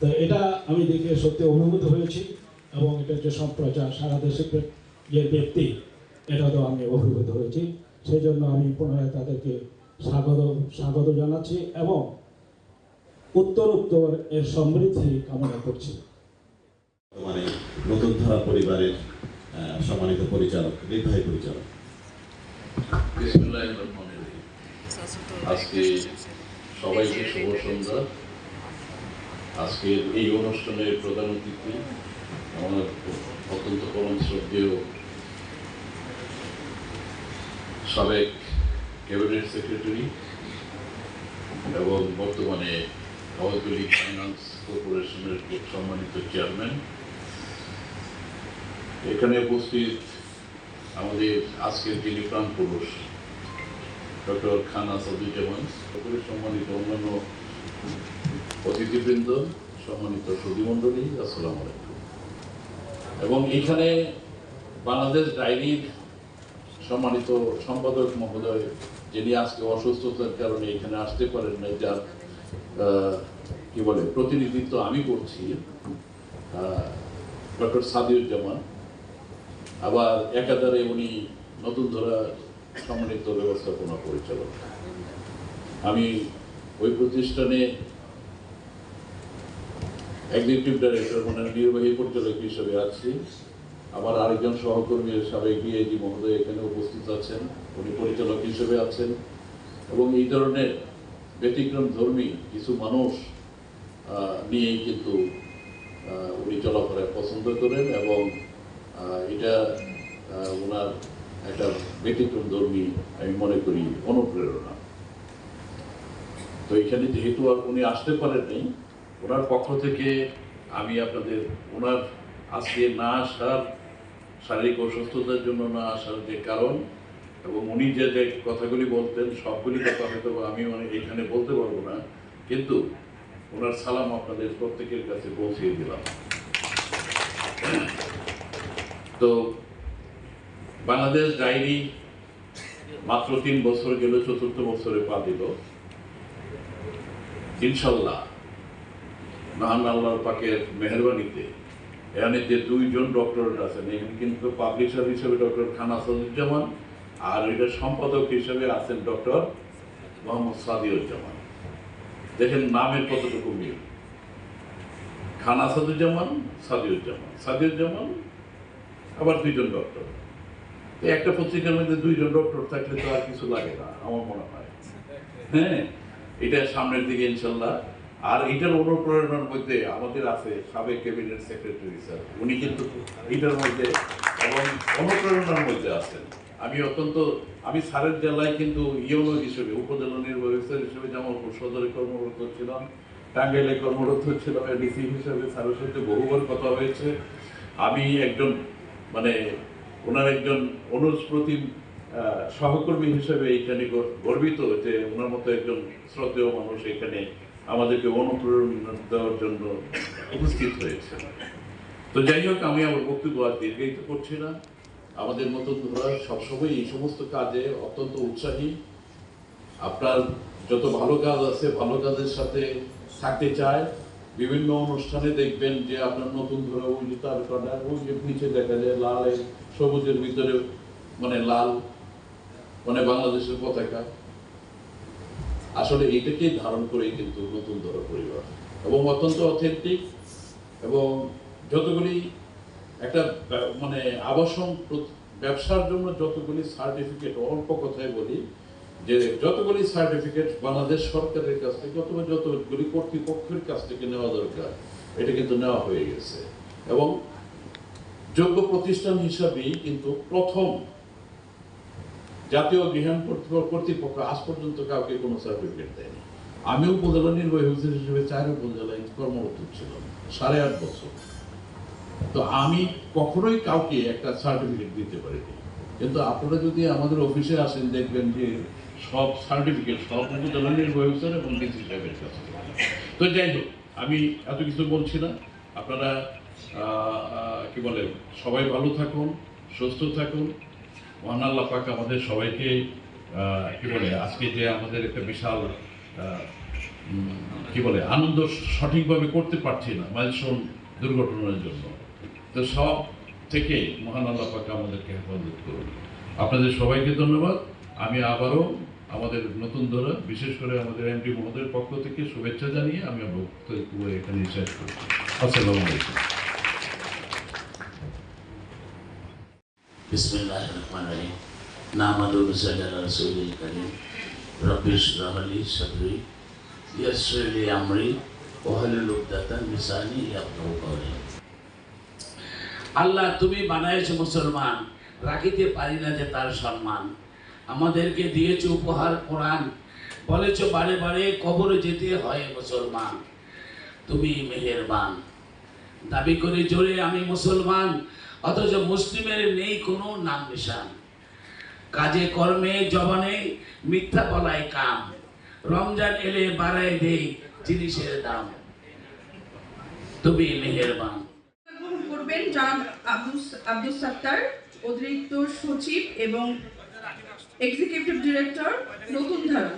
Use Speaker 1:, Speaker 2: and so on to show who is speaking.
Speaker 1: তো এটা আমি দেখে সত্যি অভিভূত হয়েছি এবং এটা যে সম্প্রচার সারা দেশে যে ব্যক্তি এটা তো আমি অভিভূত হয়েছি। সেই জন্য আমি পুনরায় তাদেরকে স্বাগত স্বাগত জানাচ্ছি এবং উত্তর উত্তর এর সমৃদ্ধি কামনা করছি।
Speaker 2: মানে নতুন ধারা পরিবারের সম্মানিত পরিচালক নির্বাহী পরিচালক।
Speaker 3: বিসমিল্লাহির রহমানির রহিম। আজকে সবাইকে শুভ সন্ধ্যা। আজকের এই অনুষ্ঠানের প্রধান অতিথি আমার অত্যন্ত পরম শ্রদ্ধেয় সাবেক ক্যাবিনেট সেক্রেটারি এবং বর্তমানে আওয়াজগুলি ফাইন্যান্স কর্পোরেশনের সম্মানিত চেয়ারম্যান। এখানে উপস্থিত আমাদের আজকের যিনি প্রাণ পুরুষ, ডক্টর খান আসাদুজ্জামান সকলে সম্মানিত অন্যান্য অতিথিবৃন্দ, সম্মানিত সুধীমণ্ডলী, আসসালামু আলাইকুম। এবং এখানে বাংলাদেশ ডায়েরির সম্মানিত সম্পাদক মহোদয়, যিনি আজকে অসুস্থতার কারণে এখানে আসতে পারেন না যার কি বলে, প্রতিনিধিত্ব আমি করছি ডক্টর সাদিউজ্জামান। আবার একাধারে উনি নতুন ধরা সম্মানিত ব্যবস্থাপনা পরিচালক। আমি ওই প্রতিষ্ঠানে এক্সিকিউটিভ ডাইরেক্টর মানে নির্বাহী পরিচালক হিসেবে আছি। আমার আরেকজন সহকর্মী সাবেক ডিআইজি মহোদয় এখানে উপস্থিত আছেন। উনি পরিচালক হিসেবে আছেন। এবং এই ধরনের ব্যতিক্রম ধর্মী কিছু মানুষ নিয়েই কিন্তু উনি চলাফেরা পছন্দ করেন এবং এটা ওনার একটা ব্যতিক্রম ধর্মী, আমি মনে করি, অনুপ্রেরণা। তো এখানে যেহেতু আর উনি আসতে পারেননি ওনার পক্ষ থেকে আমি আপনাদের, ওনার আজকে না আসার শারীরিক অসুস্থতার জন্য না আসার যে কারণ এবং উনি যে যে কথাগুলি বলতেন, সবগুলি কথা হয়তো আমি মানে এখানে বলতে পারব না, কিন্তু ওনার সালাম আপনাদের প্রত্যেকের কাছে পৌঁছিয়ে দিলাম। তো বাংলাদেশ ডায়েরি মাত্র তিন বছর গেল, চতুর্থ বছরে পা দিল। ইনশাল্লাহ। মহান আল্লাহর পাকের মেহরবানিতে। এখানে যে দুইজন ডক্টর আছেন, এখানে কিন্তু পাবলিশার হিসেবে ডক্টর খান আসাদুজ্জামান আর এটা সম্পাদক হিসেবে আছেন ডক্টর মোহাম্মদ সাদিউজ্জামান। দেখেন নামের কতটুকু মিল। খান আসাদুজ্জামান, সাদিউজ্জামান। সাদিউজ্জামান আবার দুইজন ডক্টর তো একটা পত্রিকার মধ্যে দুইজন ডক্টর থাকলে তো আর কিছু লাগে না, আমার মনে হয়। হ্যাঁ এটা সামনের দিকে ইনশাল্লাহ আর এটার অনুপ্রেরণার মধ্যে আমাদের আছে সাবেক ক্যাবিনেট সেক্রেটারি, স্যার। উনি কিন্তু এটার মধ্যে এবং অনুপ্রেরণার মধ্যে আছেন। আমি অত্যন্ত, আমি স্যারের জেলায় কিন্তু ইউনো হিসেবে, উপজেলা নির্বাহী অফিসার হিসেবে যেমন সদরে কর্মরত ছিলাম টাঙ্গাইলে কর্মরত ছিলাম ডিসি হিসেবে স্যারের সাথে বহুবার কথা হয়েছে। আমি একজন মানে ওনার একজন অনুস্প্রতিম সহকর্মী হিসেবে এইখানে গর্বিত যে ওনার মতো একজন শ্রদ্ধেয় মানুষ এখানে আমাদেরকে অনুপ্রেরণা দেওয়ার জন্য উপস্থিত হয়েছে তো যাই হোক, আমি আমার বক্তব্য আর দীর্ঘায়িত করছি না। আমাদের মতো ধরা সবসময় এই সমস্ত কাজে অত্যন্ত উৎসাহী। আপনার যত ভালো কাজ আছে, ভালো কাজের সাথে থাকতে চায়। বিভিন্ন অনুষ্ঠানে দেখবেন যে আপনার নতুন ধরে ওই যে তার কটা, ওই যে নিচে দেখা যায় লাল সবুজের ভিতরে মানে লাল মানে বাংলাদেশের পতাকা। আসলে এটাকে ধারণ করেই কিন্তু নতুন ধরা পরিবার এবং অত্যন্ত অথেন্টিক এবং যতগুলি একটা মানে আবাসন ব্যবসার জন্য যতগুলি সার্টিফিকেট অল্প কথায় বলি, যে যতগুলি সার্টিফিকেট বাংলাদেশ সরকারের কাছ থেকে অথবা যতগুলি কর্তৃপক্ষের কাছ থেকে নেওয়া দরকার, এটা কিন্তু নেওয়া হয়ে গেছে। এবং যোগ্য প্রতিষ্ঠান হিসাবেই কিন্তু প্রথম জাতীয় গৃহায়ণ কর্তৃপক্ষ আজ পর্যন্ত কাউকে কোনো সার্টিফিকেট দেয়নি। আমি উপজেলা নির্বাহী অফিসার হিসেবে চার উপজেলায় কর্মরত ছিলাম, সাড়ে আট বছর। তো আমি কখনোই কাউকে একটা সার্টিফিকেট দিতে পারিনি। কিন্তু আপনারা যদি আমাদের অফিসে আসেন, দেখবেন যে সব সার্টিফিকেট সব উপজেলা নির্বাহী অফিসার এবং ডিসি সাহেবের কাছে। তো যাই হোক, আমি এত কিছু বলছি না। আপনারা কি বলে সবাই ভালো থাকুন, সুস্থ থাকুন। মহান আল্লাহ পাক আমাদের সবাইকে কি বলে, আজকে যে আমাদের একটা বিশাল কি বলে, আনন্দ সঠিকভাবে করতে পারছি না মাইলস্টোন দুর্ঘটনার জন্য। তো সব থেকে মহান আল্লাহ পাক আমাদেরকে হেফাজত করুন। আপনাদের সবাইকে ধন্যবাদ। আমি আবারও আমাদের নতুন ধরা বিশেষ করে আমাদের এমপি মহোদয়ের পক্ষ থেকে শুভেচ্ছা জানিয়ে আমি বক্তব্য এখানে শেষ করছি। আসসালামু আলাইকুম।
Speaker 4: বিসমিল্লাহ রহমান রহিম। নামাদু রুসাইল রসুল করিম। রবিশ রহলি সদরি ইয়াসলি আমরি ওহলুল উবদাতা মিসানি ইয়াবু করিম আল্লাহ, তুমি বানাইছো মুসলমান, রাখিতে পারি না যে তার সম্মান। আমাদেরকে দিয়েছ উপহার, কোরআন। বলেছ বারে বারে কবরে যেতে হয় মুসলমান। তুমি মেহেরবান। দাবি করে জোরে, আমি মুসলমান। অথচ মুসলিমের নেই কোনো নাম নিশান। কাজে, কর্মে, জবানে মিথ্যা বলায় কাম। রমজান এলে বাড়ায় দেই জিনিসের দাম। তুমি মেহেরবান।
Speaker 5: করবেন জনাব আব্দুল সাত্তার অতিরিক্ত সচিব এবং এক্সিকিউটিভ ডিরেক্টর নতুন ধারা।